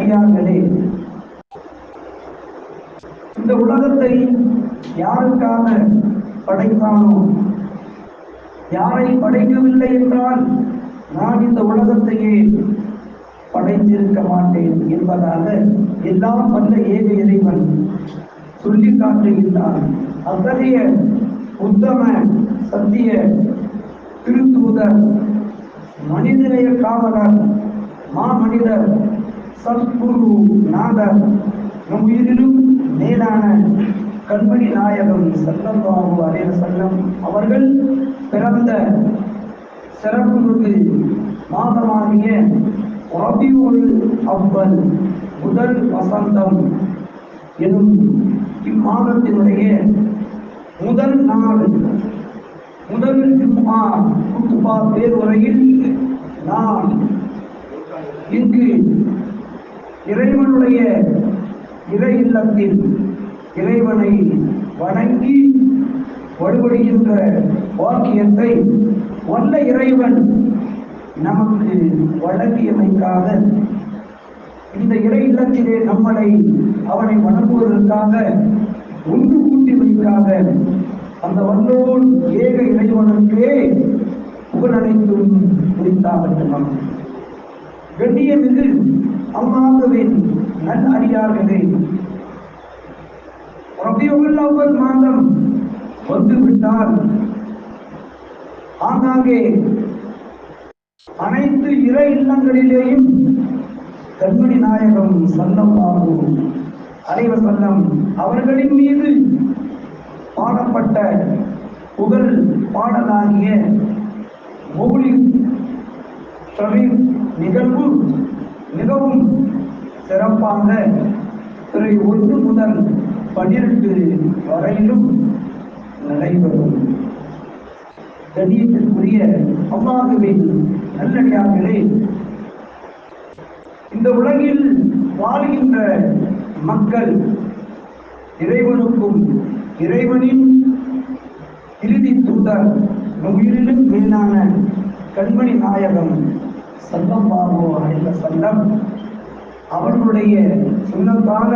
அடியார்களே. இந்த உலகத்தை யாருக்காக படைத்தானோ யாரை படைக்கவில்லை என்றால் நான் இந்த உலகத்தையே படைத்திருக்க மாட்டேன் என்பதாக எல்லாம் வல்ல ஏக இறைவன் சொல்லி காட்டுகின்றான். அத்தகைய உத்தம சத்திய திருத்தூதர் மனிதநேய காவலர் மாமனிதர் சத்குரு நாதர் நம் உயிரிலும் மேலான கண்மணி நாயகம் சல்லல்லாஹு அலைஹி வஸல்லம் அவர்கள் பிறந்த சிறப்புமிகு மாதமாகிய ரபியுல் அவ்வல் முதல் வசந்தம் எனும் இம்மாதத்தினுடைய முதல் நாள். முதல் ஜும்மா குத்துபா பேருரையில் நான் இங்கு இறைவனுடைய இறை இல்லத்தில் இறைவனை வணங்கி வழிபடுகின்ற வாக்கியத்தை வல்ல இறைவன் நமக்கு வழங்கியமைக்காக இந்த இறை இல்லத்திலே நம்மளை அவனை வணங்குவதற்காக ஒன்று கூட்டி வைக்காக அந்த வல்லோன் ஏக இறைவனுக்கே புகழனைத்தும் குறித்தாகட்டும் கண்ணியமிகு அல்லாஹுவின் நன் அடியார்களே. ரபியுல் அவ்வல் மாதம் வந்துவிட்டால் ஆங்காங்கே அனைத்து இறை இல்லங்களிலேயும் கண்மணி நாயகம் சல்லல்லாஹு அலைவ சல்லம் அவர்களின் மீது பாடப்பட்ட புகழ் பாடலாகிய மௌலி ஷரீப் நிகழ்வு மிகவும் சிறப்பாக பிறை ஒன்று முதல் பன்னிரண்டு வரையிலும் நடைபெறும். கணியத்திற்குரிய அம்மாவின் நல்லடியார்களே இந்த உலகில் வாழ்கின்ற மக்கள் இறைவனுக்கும் இறைவனின் இறுதி தூதர் நம் உயிரிலும் மேலான கண்மணி நாயகம் சல்லம்மாவோ அழைத்த செல்லம். அவர்களுடைய சுண்ணத்தான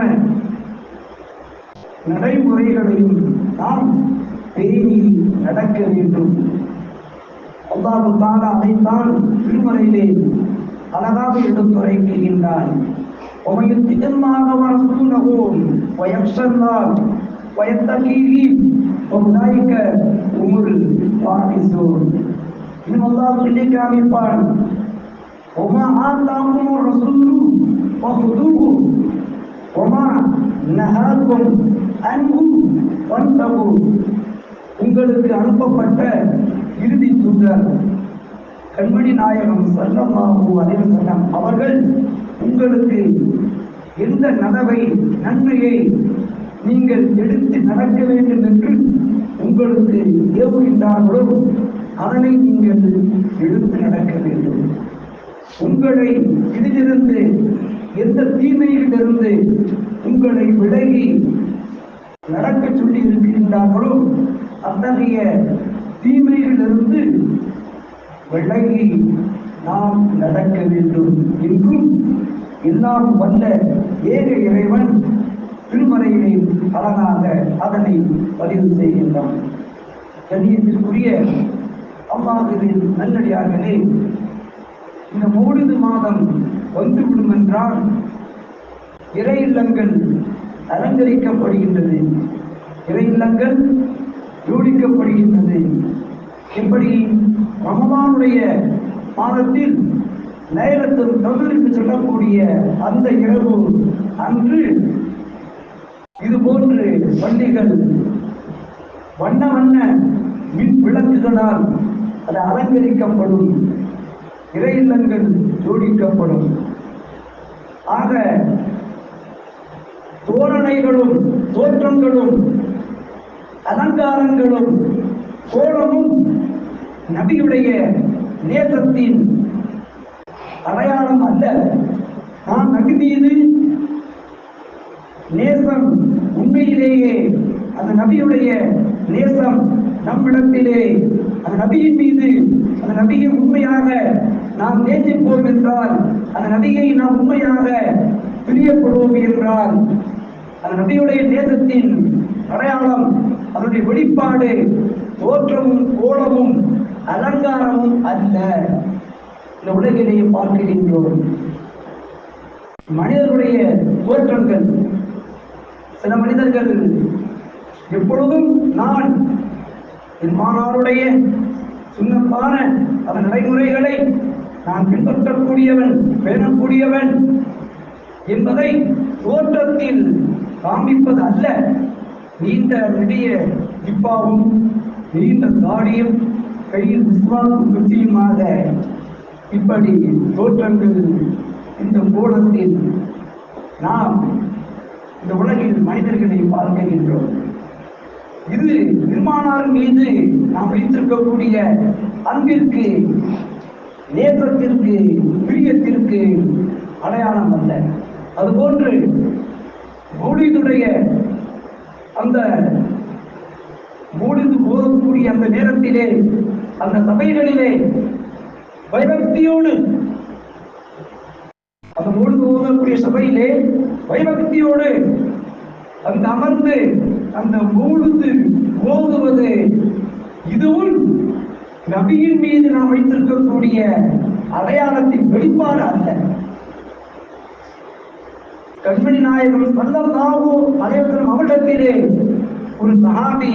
நடைமுறைகளையும் நாம் பேணி நடக்க வேண்டும். அல்லாஹு தாலா அதைத்தான் திருமறையிலே அழகாக எடுத்துரைக்கின்றான். இன்னும் அல்லாஹ் சொல்லி காமிப்பான். وَمَا آتَاكُمُ الرَّسُولُ فَخُذُوهُ وَمَا نَهَاكُمْ عَنْهُ فَانْتَهُوا உங்களுக்கு அனுப்பப்பட்ட இறுதி தூதர் கண்மணி நாயகம் சல்லல்லாஹு அலைஹி வஸல்லம் அவர்கள் உங்களுக்கு எந்த நனவை நன்மையை நீங்கள் எடுத்து நடக்க வேண்டும் என்று உங்களுக்கு ஏவுகின்றார்களோ அதனை நீங்கள் எடுத்து நடக்க வேண்டும் உங்களை இதிலிருந்து எந்த தீமையிலிருந்து உங்களை விலகி நடக்க சொல்லி இருக்கின்றார்களோ அத்தகைய தீமையிலிருந்து விலகி நாம் நடக்க வேண்டும் என்றும் எல்லாம் வந்த ஏக இறைவன் திருமறையிலே அழகாக அதனை பதிவு செய்கின்றான். கண்ணியத்திற்குரிய அம்மாவின் நல்லடியார்களே இந்த மௌலிது மாதம் வந்துவிடும் என்றால் இறை இல்லங்கள் அலங்கரிக்கப்படுகின்றது. இறை இல்லங்கள் ஜோடிக்கப்படுகின்றது. எப்படி ரமதானுடைய மாதத்தில் நேரத்தில் தமிழுக்கு சொல்லக்கூடிய அந்த இரவு அன்று இது போன்று பள்ளிகள் வண்ண வண்ண மின் விளக்குகளால் அது அலங்கரிக்கப்படும். இறை இல்லங்கள் ஜோடிக்கப்படும். ஆக தோரணைகளும் தோற்றங்களும் அலங்காரங்களும் கோலமும் நபியுடைய நேசத்தின் அடையாளம் அல்ல. நான் நபி மீது நேசம் உண்மையிலேயே அந்த நபியுடைய நேசம் நம்மிடத்திலே அந்த நபியின் மீது அந்த நபியை உண்மையாக நாம் நேசிப்போம் என்றால் அந்த நபியை நாம் உண்மையாக பிரியப்படுவோம் என்றால் அந்த நபியுடைய நேசத்தின் அடையாளம் அதனுடைய வெளிப்பாடு தோற்றமும் கோலமும் அலங்காரமும் அல்ல. இந்த உலகிலேயே பார்க்கின்றோம். மனிதர்களுடைய தோற்றங்கள். சில மனிதர்கள் எப்பொழுதும் நான் என் மாணவருடைய சுண்ணத்தான அந்த நடைமுறைகளை நான் பின்பற்றக்கூடியவன் பேணக்கூடியவன் என்பதை தோற்றத்தில் காண்பிப்பது அல்ல. நீண்ட நெடிய இப்பாவும் நீண்ட தாடியும் கையில் விஸ்வாசம் குச்சியுமாக இப்படி தோற்றங்கள் இந்த கோலத்தில் நாம் இந்த உலகில் மனிதர்களை பார்க்கின்றோம் இது பெருமானார் மீது நாம் வைத்திருக்கக்கூடிய அன்பிற்கு நேசத்திற்கு பிரியத்திற்கு அடையாளம் அல்ல. அதுபோன்று மௌலிதுடைய அந்த மௌலிது போதக்கூடிய அந்த நேரத்திலே அந்த சபைகளிலே பயபக்தியோடு அந்த மௌலிது ஓதக்கூடிய சபையிலே பயபக்தியோடு அந்த அமர்ந்து அந்த மௌலிது ஓதுவது இதுவும் நபியின் மீது நாம் வைத்திருக்கக்கூடிய அடையாளத்தின் வெளிப்பாடு அல்ல. கண்மணி நாயகம் சல்லல்லாஹு அலைவசம் அவரிடத்திலே ஒரு சகாபி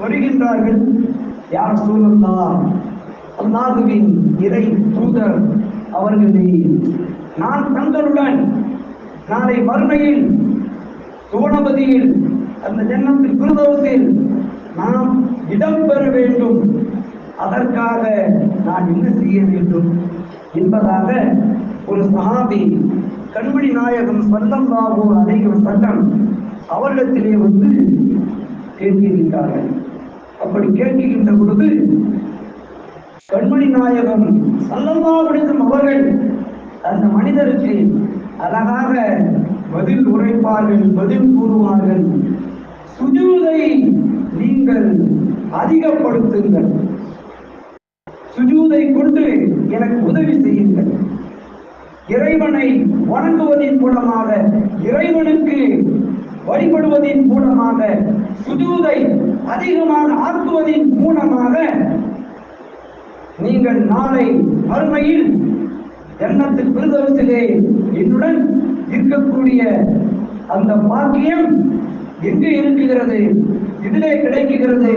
வருகின்றார்கள். யார் சூழல்லா அல்லாஹுவின் இறை தூதர் அவர்களே நான் தங்களுடன் நாளை மறுமையில் சுவனபதியில் அந்த ஜன்னத்தில் குருதவத்தில் நாம் இடம் பெற வேண்டும். அதற்காக நான் என்ன செய்ய வேண்டும் என்பதாக ஒரு சஹாபி கண்மணி நாயகம் சொந்தம் பாபு அனைவர் சட்டம் அவரிடத்திலே வந்து கேட்டிருக்கிறார்கள் அப்படி கேட்கின்ற பொழுது கண்மணி நாயகம் சல்லல்லாஹு அவர்கள் அந்த மனிதருக்கு அழகாக பதில் உரைப்பார்கள் பதில் கூறுவார்கள். சுஜூதை நீங்கள் அதிகப்படுத்துங்கள். சுஜூதை கொண்டு எனக்கு உதவி செய்யுங்கள். இறைவனை வணங்குவதன் மூலமாக இறைவனுக்கு வழிபடுவதன் மூலமாக சுஜூதை அதிகமாக ஆக்குவதன் மூலமாக நீங்கள் நாளை மறுமையில் எண்ணத்தில் விருதவசிலே என்னுடன் இருக்கக்கூடிய அந்த பாக்கியம் எங்கு இருக்குகிறது இதிலே கிடைக்குகிறது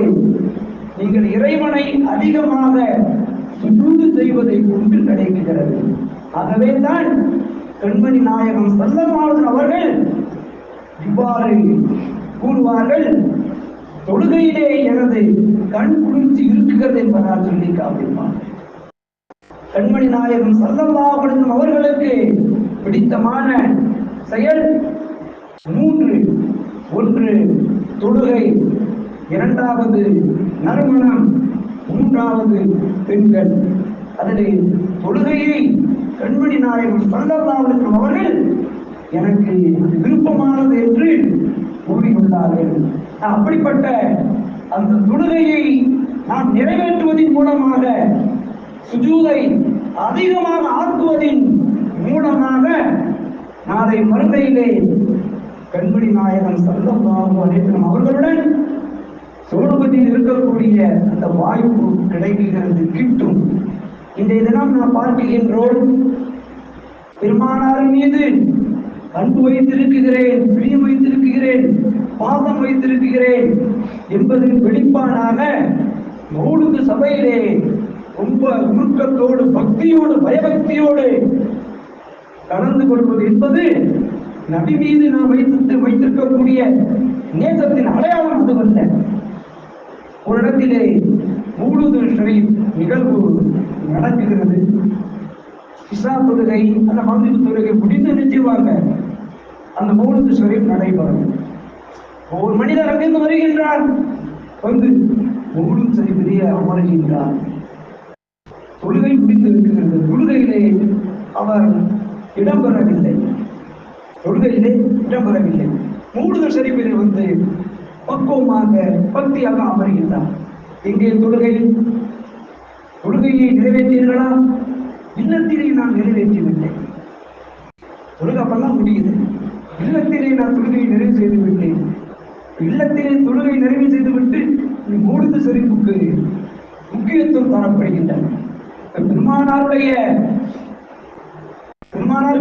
நீங்கள் இறைவனை அதிகமாக சுஜூது செய்வதை கொண்டு கிடைக்குகிறது ஆகவே தான் கண்மணி நாயகம் சல்லமாவது அவர்கள் இவ்வாறு கூறுவார்கள் தொழுகையிலே எனது கண் குளிர்ச்சி இருக்குகிறது என்பதால் சொல்லி காப்பிப்பார் கண்மணி நாயகம் சல்லல்லாஹு அவர்களுக்கு பிடித்தமான செயல். மூன்று ஒன்று தொழுகை. இரண்டாவது நறுமணம். மூன்றாவது பெண்கள். அதிலே தொழுகையை கண்மணி நாயகம் சல்லல்லாஹு அவர்கள் எனக்கு அது விருப்பமானது என்று கூறியுள்ளார்கள் அப்படிப்பட்ட அந்த தொழுகையை நாம் நிறைவேற்றுவதன் மூலமாக சுஜூதை அதிகமாக ஆக்குவதின் மூலமாக நாளை மறுமையிலே கண்மணி நாயகன் சல்லல்லாஹு அலைஹி அவர்களுடன் சோழபதியில் இருக்கக்கூடிய அந்த வாய்ப்பு கிடைக்கிறது கிட்டும். இன்றைய தினம் நாம் பார்க்கின்றோம் பெருமானாரின் மீது அன்பு வைத்திருக்கிறேன் பிரியம் வைத்திருக்கிறேன் பாசம் வைத்திருக்கிறேன் என்பதன் வெளிப்பாடாக மௌலுது சபையிலே ரொம்ப உருக்கத்தோடு பக்தியோடு பயபக்தியோடு கலந்து கொள்வது என்பது நபி மீது நாம் வைத்து வைத்திருக்கக்கூடிய நேசத்தின் அடையாளம் அதுவல்ல ஒரு இடத்திலே மூழுது ஷரீப் நிகழ்வு நடக்குகிறது இஸ்லா தொழுகை அந்த மந்திர தொழுகை முடிந்து நிச்சயவாங்க அந்த மூழுது ஷரீப் நடைபெறும். ஒரு மனிதர் அங்கிருந்து வருகின்றார். வந்து மூழுது பெரிய அமர்கின்றார். தொழுகை முடிந்திருக்கிறது தொழுகையிலே அவர் இடம்பெறவில்லை தொழுகையிலே இடம்பெறவில்லை மூடுதல் ஷரீஃபிலே வந்து பக்குவமாக பக்தியாக அமர்கின்றார். இங்கே தொழுகை? தொழுகையை நிறைவேற்றீர்களா இல்லத்திலே நான் நிறைவேற்றிவிட்டேன். தொழுகை அப்பெல்லாம் முடியுது. இல்லத்திலே நான் தொழுகையை நிறைவு செய்து விட்டேன் இல்லத்திலே தொழுகை நிறைவு செய்துவிட்டு நீ மூடுது சரிப்புக்கு முக்கியத்துவம் தரப்படுகின்றன. பெருமானாருடைய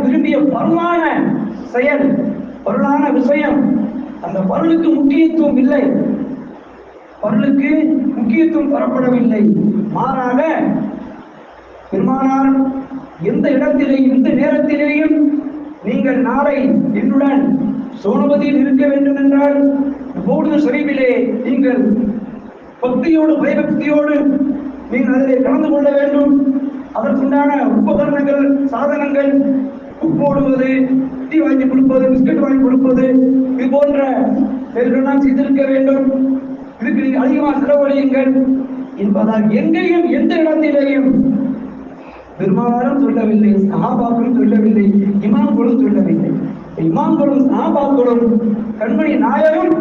விரும்பிய பருவான செயல் பொருளான விஷயம் அந்த பொருளுக்கு முக்கியத்துவம் இல்லை. பொருளுக்கு முக்கியத்துவம் தரப்படவில்லை மாறாக பெருமானார் எந்த இடத்திலேயும் எந்த நேரத்திலேயும் நீங்கள் நாளை என்னுடன் சோனபதியில் இருக்க வேண்டும் என்றால் மூடுத சரிவிலே நீங்கள் பக்தியோடு பயபக்தியோடு நீங்கள் அதிலே கலந்து கொள்ள வேண்டும். அதற்குண்டான உபகரணங்கள் சாதனங்கள் போடுவது டீ வாங்கி கொடுப்பது பிஸ்கட் வாங்கி கொடுப்பது இது போன்ற செயல்களெல்லாம் செய்திருக்க வேண்டும். இதுக்கு நீங்கள் அதிகமாக செலவழியுங்கள் என்பதால் எங்கேயும் எந்த இடத்திலேயும் பெருமானாரும் சொல்லவில்லை சஹாபாக்களும் சொல்லவில்லை இமாம்களும் சொல்லவில்லை. இமாம்களும் சஹாபாக்களும் கண்மணி நாயகம்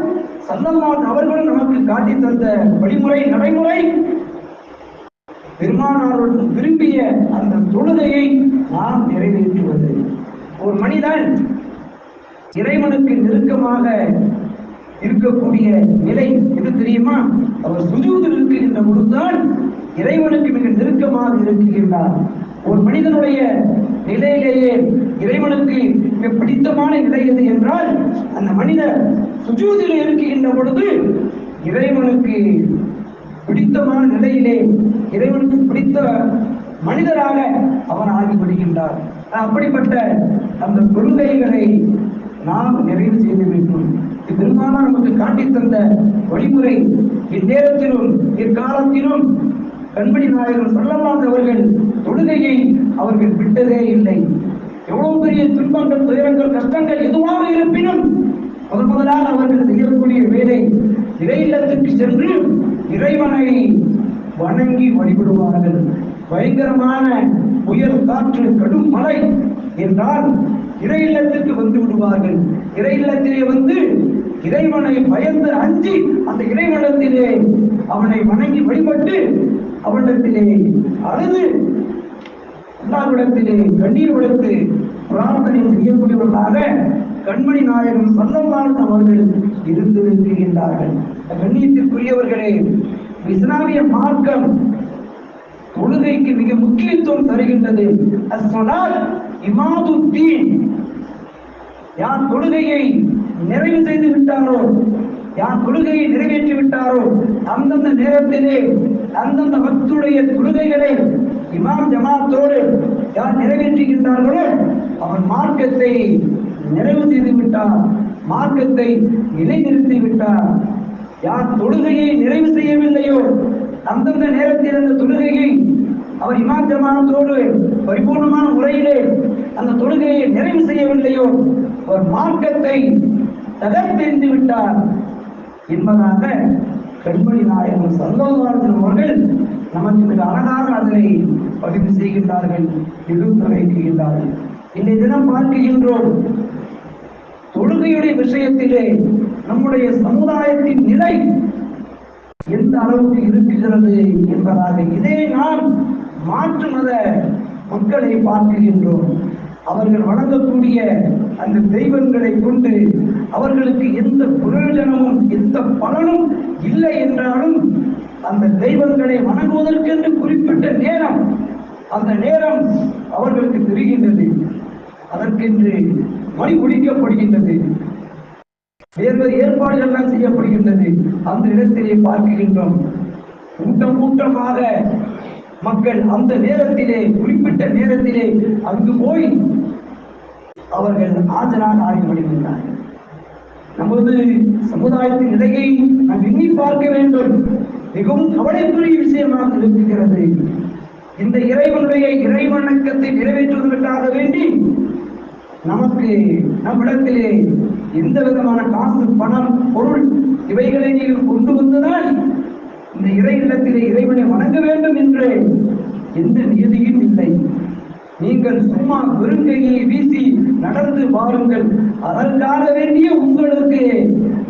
சல்லல்லாஹு அவர்களும் நமக்கு காட்டி தந்த வழிமுறை நடைமுறை பெருமானாருடன் விரும்பிய அந்த தொழுகையை நாம் நிறைவேற்றுவது. ஒரு மனிதன் இறைவனுக்கு நெருக்கமாக இருக்கக்கூடிய நிலை எது தெரியுமா? அவர் சுஜூதில் இருக்கின்ற பொழுதுதான் இறைவனுக்கு மிக நெருக்கமாக இருக்குகின்றார் ஒரு மனிதனுடைய நிலையிலேயே இறைவனுக்கு மிக பிடித்தமான நிலை எது என்றால் அந்த மனிதர் சுஜூதில் இருக்கின்ற பொழுது இறைவனுக்கு பிடித்தமான நிலையிலே இறைவனுக்கு பிடித்த மனிதராக அவன் ஆகிவிடுகின்றார் அப்படிப்பட்ட அந்த கொள்கைகளை நாம் நிறைவு செய்ய வேண்டும். பெருமானார் நமக்கு காட்டி தந்த வழிமுறை இந்நேரத்திலும் இக்காலத்திலும் கண்மணி நாயகர் சொல்லலாம் அவர்கள் தொழுகையை அவர்கள் விட்டதே இல்லை. எவ்வளவு பெரிய துன்பங்கள் துயரங்கள் கஷ்டங்கள் எதுவாக இருப்பினும் முதல் முதலாக அவர்கள் செய்யக்கூடிய வேலை இறை இல்லத்துக்கு சென்று இறைவனை வணங்கி வழிபடுவார்கள். பயங்கரமான புயல் காற்று கடும் மழை என்றால் இறை இல்லத்திற்கு வந்து விடுவார்கள். இறை இல்லத்திலே வந்து இறைவனை பயந்து அஞ்சி அந்த இறைவனத்திலே அவனை வணங்கி வழிபட்டு அவனிடத்திலே அழுது அல்லாவிடத்திலே கண்ணீர் விடுத்து பிரார்த்தனை செய்யக்கூடியவர்களாக கண்மணி நாயகம் சொல்லலாம் அவர்கள் இருந்திருக்கின்றார்கள் கண்ணியத்திற்குரியவர்களே இஸ்லாமிய மார்க்கம் தொழுகைக்கு மிக முக்கியத்துவம் தருகின்றது. அஸ்ஸலாத் இமாதுத்தீன் யார் தொழுகையை நிறைவு செய்து விட்டாரோ யார் தொழுகையை நிறைவேற்றி விட்டாரோ அந்தந்த நேரத்திலே அந்தந்த பக்துடைய தொழுகைகளை இமாம் ஜமாத்தோடு யார் நிறைவேற்றுகின்றார்களோ அவன் மார்க்கத்தை நிறைவு செய்து விட்டார் மார்க்கத்தை நிலைநிறுத்தி விட்டார் யார் தொழுகையை நிறைவு செய்யவில்லையோ அந்தந்த நேரத்தில் அந்த தொழுகையை அவர் இமாம் ஜமானத்தோடு பரிபூர்ணமான முறையிலே அந்த தொழுகையை நிறைவு செய்யவில்லையோ ஒரு மார்க்கத்தை தகர்த்தெறிந்து விட்டார். என்பதாக கண்மணி நாயகம் சல்லோவாளர்கள் அவர்கள் நமக்கு மிக அழகாக அதனை பதிவு செய்கின்றார்கள் எதிர்த்துரைக்கின்றார்கள் இன்றைய தினம் பார்க்கின்றோம் தொழுகையுடைய விஷயத்திலே நம்முடைய சமுதாயத்தின் நிலை எந்த அளவுக்கு இருக்கிறது என்பதாக இதே நாம் மாற்று மத மக்களை பார்க்கின்றோம். அவர்கள் வணங்கக்கூடிய அந்த தெய்வங்களை கொண்டு அவர்களுக்கு எந்த பிரயோஜனமும் எந்த பலனும் இல்லை என்றாலும் அந்த தெய்வங்களை வணங்குவதற்கென்று குறிப்பிட்ட நேரம் அந்த நேரம் அவர்களுக்கு தெரிகின்றது. அதற்கென்று மணி முடிக்கப்படுகின்றது வேறு வேறு ஏற்பாடுகள் எல்லாம் செய்யப்படுகின்றது. அந்த இடத்திலே பார்க்கின்றோம். கூட்டம் கூட்டமாக மக்கள் அந்த நேரத்திலே குறிப்பிட்ட நேரத்திலே அங்கு போய் அவர்கள் ஆஜராக ஆகிவிடுகின்றார்கள். நமது சமுதாயத்தின் நிலையை நாம் எண்ணி பார்க்க வேண்டும். மிகவும் கவலைக்குரிய விஷயமாக இருக்கிறது. இந்த இறைவனுடைய இறைவணக்கத்தை நிறைவேற்றுவதற்காக வேண்டி நமக்கு நம்மிடத்திலே எந்த விதமான காசு பணம் பொருள் இவைகளை நீங்கள் கொண்டு வந்ததால் இந்த இறை இடத்திலே இறைவனை வணங்க வேண்டும் என்று எந்த நியதியும் இல்லை. நீங்கள் சும்மா வெறுங்கையை வீசி நடந்து பாருங்கள் அதற்காக வேண்டிய உங்களுக்கு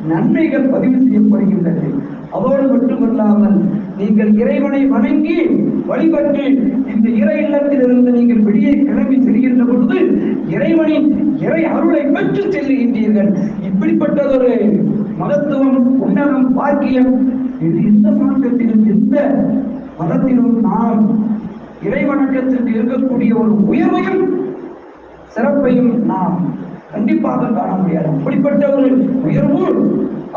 நன்மைகள் பதிவு செய்யப்படுகின்றது அதோடு மட்டுமல்லாமல் நீங்கள் இறைவனை வணங்கி வழிபட்டு இந்த இறை இல்லத்திலிருந்து நீங்கள் வெளியே கிளம்பி செல்கின்ற பொழுது இறைவனின் இறை அருளை பெற்று செல்லுகின்றீர்கள் இப்படிப்பட்டதொரு மகத்துவம் உன்னதம் பாக்கியம் இது எந்த மார்க்கத்திலும் எந்த மதத்திலும் நாம் இறை வணக்கத்திற்கு இருக்கக்கூடிய ஒரு உயர்வையும் சிறப்பையும் நாம் கண்டிப்பாக காண முடியாது. அப்படிப்பட்ட ஒரு உயர்வு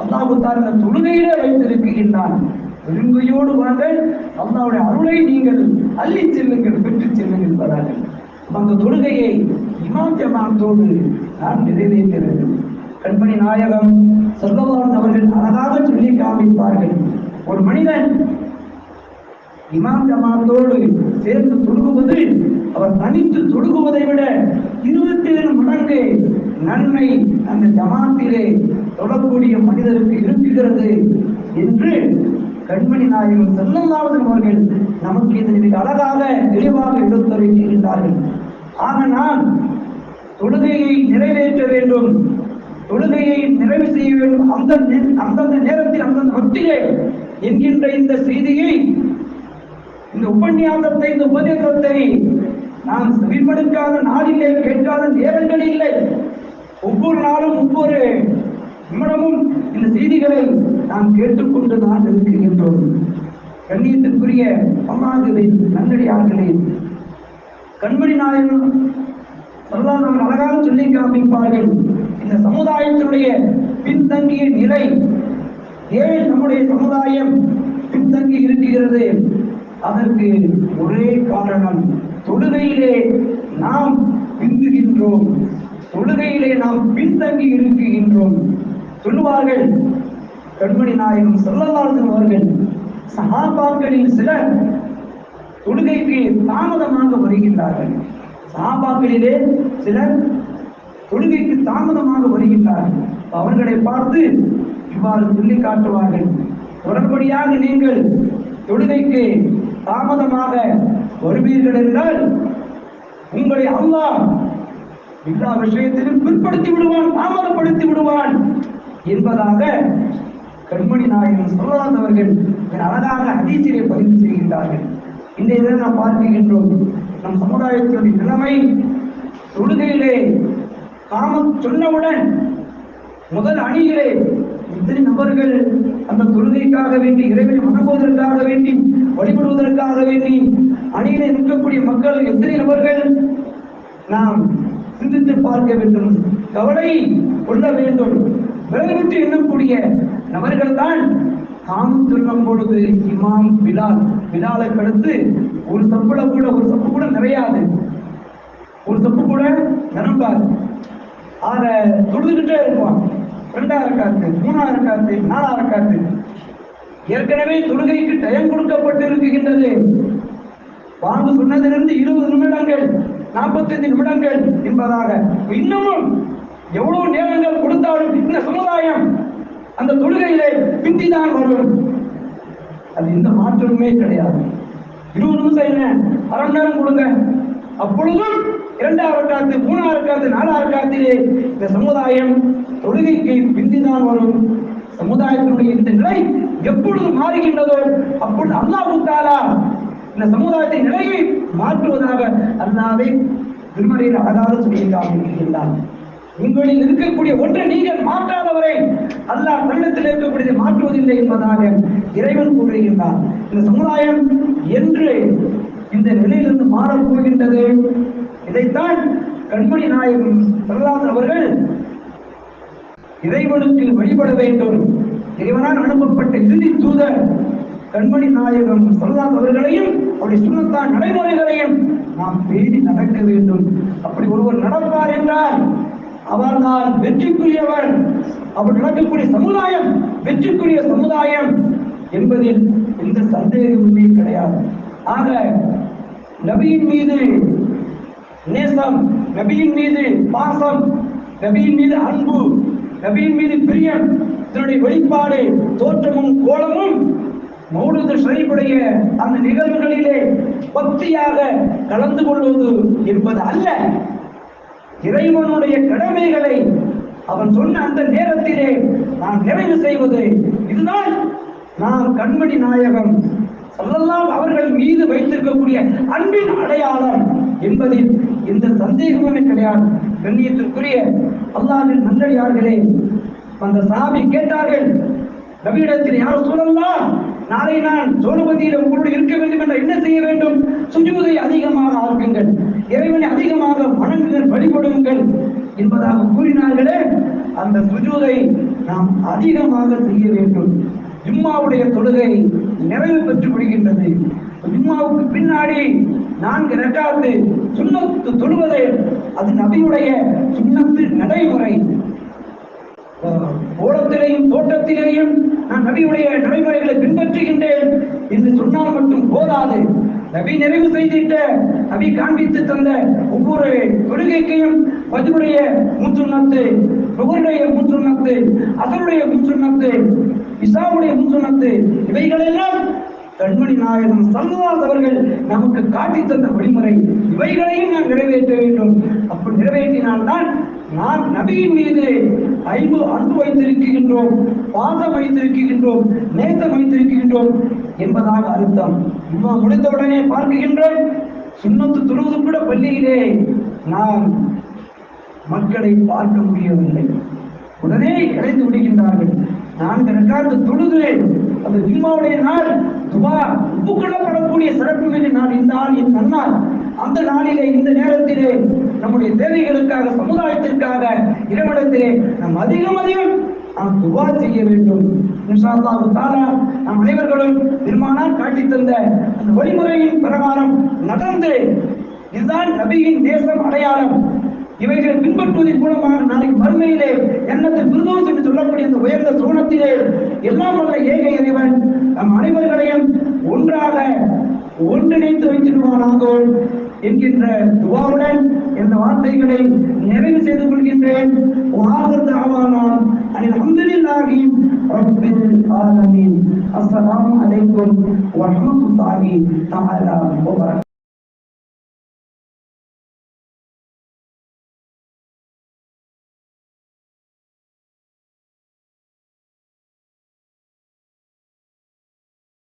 அல்லாஹு தான் இந்த தொழுகையிலே வைத்திருக்கின்றான். விரும்பியோடு வாங்க அல்லாவுடைய அருளை நீங்கள் அள்ளி செல்லுங்கள் பெற்று செல்லுங்கள் என்பதார்கள் அந்த தொழுகையை இமாம் ஜமாத்தோடு நான் நிறைவேற்ற வேண்டும். கண்மணி நாயகம் சொல்லவான் அவர்கள் அழகாக சொல்லி காமிப்பார்கள். ஒரு மனிதன் இமாம் ஜமாத்தோடு சேர்ந்து தொழுகுவது அவர் தனித்து தொழுகுவதை விட இருபத்தி ஏழு மடங்கு நன்மை அந்த ஜமாத்திலே தொடரக்கூடிய மனிதருக்கு இருக்குகிறது என்று கண்மணி நாயகம் செல்லல்லாவது அவர்கள் நமக்கு இதனை மிக அழகாக தெளிவாக எடுத்துரைக்கின்றார்கள் ஆக நான் தொழுகையை நிறைவேற்ற வேண்டும். தொழுகையை நிறைவு செய்ய வேண்டும். அந்த நே- அந்தந்த நேரத்தில் அந்தந்த வக்திலே என்கின்ற இந்த செய்தியை இந்த உபன்யாசத்தை இந்த உபதேசத்தை நான் செவிமடுக்காத நாளிலே கேட்காத நேரங்கள் இல்லை. ஒவ்வொரு நாளும் ஒவ்வொரு நம்மிடமும் இந்த செய்திகளை நாம் கேட்டுக்கொண்டு தான் இருக்கின்றோம் கண்ணியத்திற்குரிய அம்மாங்களே நன்னடியார்களே. கண்மணி நாயகம் வரலாறு அவர் அழகாக சொல்லி காமிப்பார்கள் இந்த சமுதாயத்தினுடைய பின்தங்கிய நிலை ஏன் நம்முடைய சமுதாயம் பின்தங்கி இருக்கிறது? அதற்கு ஒரே காரணம் தொழுகையிலே நாம் பிந்துகின்றோம். தொழுகையிலே நாம் பின்தங்கி இருக்குகின்றோம் சொல்லுவார்கள். கண்மணி நாயகம் சொல்லலார்கள் அவர்கள். சகாபாக்களில் சிலர் தொழுகைக்கு தாமதமாக வருகின்றார்கள். சகாபாக்களிலே சிலர் தொழுகைக்கு தாமதமாக வருகின்றார்கள். அவர்களை பார்த்து இவ்வாறு சொல்லி காட்டுவார்கள். தொடர்படியாக நீங்கள் தொழுகைக்கு தாமதமாக வருவீர்கள் என்றால் உங்களை அல்லாஹ் எல்லா விஷயத்திலும் பிற்படுத்தி விடுவான் தாமதப்படுத்தி விடுவான். என்பதாக கண்மணி நாயகன் சொல்லாதவர்கள் அவர்கள் அழகாக ஹதீஸிலே பதிவு செய்கின்றார்கள். இந்த இதை நாம் பார்க்கின்றோம் நம் சமுதாயத்தினுடைய நிலைமை தொழுகையிலே காமம் சொன்னவுடன் முதல் அணியிலே இத்தனை நபர்கள் அந்த தொழுகைக்காக வேண்டி இறைவனை வணங்குவதற்காக வேண்டி வழிபடுவதற்காக வேண்டி அணியிலே நிற்கக்கூடிய மக்கள் எத்தனை நபர்கள் நாம் சிந்தித்து பார்க்க வேண்டும் கவலை கொள்ள வேண்டும். விரைவிட்டு எண்ணக்கூடிய நபர்கள் தான் தாமும் சொல்லும் பொழுது இமாம் பிலால். பிலாலை கடுத்து ஒரு சப்புல கூட ஒரு சப்பு கூட நிறையாது. ஒரு சப்பு கூட நிரம்பாது. ஆக தொழுதுகிட்டே இருப்பான். ரெண்டாயிரம் காத்து மூணாயிரம் காத்து நாலாயிரம் காத்து ஏற்கனவே தொழுகைக்கு டயம் கொடுக்கப்பட்டு இருக்கின்றது வாங்க சொன்னதிலிருந்து இருபது நிமிடங்கள் நாற்பத்தைந்து நிமிடங்கள் என்பதாக இன்னமும் எவ்வளவு நேரங்கள் கொடுத்தாலும் இந்த சமுதாயம் அந்த தொழுகையிலே பிந்திதான் வரும். அது எந்த மாற்றமுமே கிடையாது. இருபது நிமிஷம் என்ன? அரை மணி நேரம் கொடுங்க. அப்பொழுதும் இரண்டாவது காத்து மூணாவது காத்து நாலாவது காத்திலே இந்த சமுதாயம் தொழுகைக்கு பிந்திதான் வரும். சமுதாயத்தினுடைய இந்த நிலை எப்பொழுது மாறுகின்றதோ அப்பொழுது அல்லாஹ் தாலா இந்த சமுதாயத்தின் நிலையை மாற்றுவதாக அல்லாவே திருமலையில் அழகாக சொல்லியிருக்கிறார். உங்களில் இருக்கக்கூடிய ஒன்றை நீங்கள் மாற்றாதவரை அல்லாஹ் தன்னிடத்தில் இருக்கக்கூடியதை மாற்றுவதில்லை என்பதாக இறைவன் கூறுகின்றார் இந்த சமுதாயம் என்று இந்த நிலையிலிருந்து மாறப் போகின்றது. இதைத்தான் கண்மணி நாயகம் பிரகலாத் அவர்கள் இறைவனுக்கு வழிபட வேண்டும். இறைவனால் அனுப்பப்பட்ட இறுதி தூதர் கண்மணி நாயகம் சொல்லாத அவர்களையும் அவருடைய சுனத்தான் நடைமுறைகளையும் நாம் பேணி நடக்க வேண்டும். அப்படி ஒருவர் நடப்பார் என்றால் அவர்தான் வெற்றிக்குரியவன் அவர் நடக்கக்கூடிய சமுதாயம் வெற்றிக்குரிய சமுதாயம் என்பதில் எந்த சந்தேகமுமே கிடையாது. ஆக நபியின் மீது நேசம் நபியின் மீது பாசம் நபியின் மீது அன்பு நபியின் மீது பிரியம் இதனுடைய வெளிப்பாடு தோற்றமும் கோலமும் மௌனது ஷரீஃபுடைய அந்த நிகழ்வுகளிலே பக்தியாக கலந்து கொள்வது என்பது அல்ல. இறைவனுடைய கடமைகளை அவன் சொன்ன அந்த நேரத்திலே நான் நிறைவு செய்வது. இதுதான் நாம் கண்மணி நாயகம் சொல்லலாம் அவர்கள் மீது வைத்திருக்கக்கூடிய அன்பின் அடையாளம் என்பதில் இந்த சந்தேகமே கிடையாது. கண்ணியத்திற்குரிய அல்லாஹின் நல்லடியார்களே அந்த சாமி கேட்டார்கள் நவீனத்தில் யார் சொல்லலாம் நாளை நான் சோழபதியில் உங்களோடு இருக்க வேண்டும் என்ற என்ன செய்ய வேண்டும். சுஜூதை அதிகமாக ஆக்குங்கள். இறைவனை அதிகமாக வணங்குங்கள். என்பதாக கூறினார்களே அந்த சுஜூதை நாம் அதிகமாக செய்ய வேண்டும். ஜும்மாவுடைய தொழுகை நிறைவு பெற்று விடுகின்றது. ஜும்மாவுக்கு பின்னாடி நான்கு ரெண்டாவது சுண்ணத்து தொழுவது அது நபியுடைய சுண்ணத்து நடைமுறை. அஹ், ஓடத்திலேயும் தோட்டத்திலேயும் நான் நபியுடைய நடைமுறைகளை பின்பற்றுகின்றேன் என்று சொன்னால் மட்டும் போதாது. நபி நிறைவு செய்திட்ட நபி காண்பித்து தந்த ஒவ்வொரு தொழுகைக்கையும் பதிலுடைய முன்சுண்ணத்து நுகருடைய முன்சுண்ணத்து அசருடைய முன்சுண்ணத்து இசாவுடைய முன்சுண்ணத்து இவைகளெல்லாம் கண்மணி நாயகம் சல்லாஸ் அவர்கள் நமக்கு காட்டி தந்த வழிமுறை. இவைகளையும் நாம் நிறைவேற்ற வேண்டும். அப்படி நிறைவேற்றினால்தான் நாம் நபியின் மீது ஐந்து அன்பு வைத்திருக்கின்றோம் பாதம் வைத்திருக்கின்றோம் நேசம் வைத்திருக்கின்றோம் என்பதாக அர்த்தம். இம்மா முடிந்தவுடனே பார்க்கின்றோம் சுண்ணத்து துருவது கூட பள்ளியிலே நாம் மக்களை பார்க்க முடியவில்லை. உடனே இணைந்து விடுகின்றார்கள் நான்கு ரெக்கார்டு தொழுது அந்த ஜிம்மாவுடைய நாள் துபா ஒப்புக்கொள்ளப்படக்கூடிய சிறப்பு மிகு நான் இந்த நாள் என் நன்னாள் அந்த நாளிலே இந்த நேரத்திலே நம்முடைய தேவைகளுக்காக சமுதாயத்திற்காக இறைவனத்திலே நாம் அதிகம் அதிகம் நாம் துபா செய்ய வேண்டும். இன்ஷா தாரா நம் அனைவர்களும் பெருமானார் காட்டி தந்த அந்த வழிமுறையின் பிரகாரம் நடந்து இதுதான் நபியின் தேசம் அடையாளம். இவைகளை பின்பற்றுவதன் மூலமாக நாளைக்கு மறுமையிலே எண்ணத்தில் விருதோஸ் என்று சொல்லக்கூடிய அந்த உயர்ந்த சோனத்திலே எல்லாம் வல்ல ஏக இறைவன் நம் அனைவர்களையும் ஒன்றாக ஒன்றிணைத்து வைத்திருவானாகோ என்கின்ற துவாவுடன் இந்த வார்த்தைகளை நிறைவு செய்து கொள்கின்றேன். வாகத்து ஆவானான் அனில் அல்ஹம்துலில்லாஹி ரப்பில் ஆலமீன். அஸ்ஸலாமு அலைக்கும் வரஹ்மத்துல்லாஹி தஆலா வபரகாத்துஹு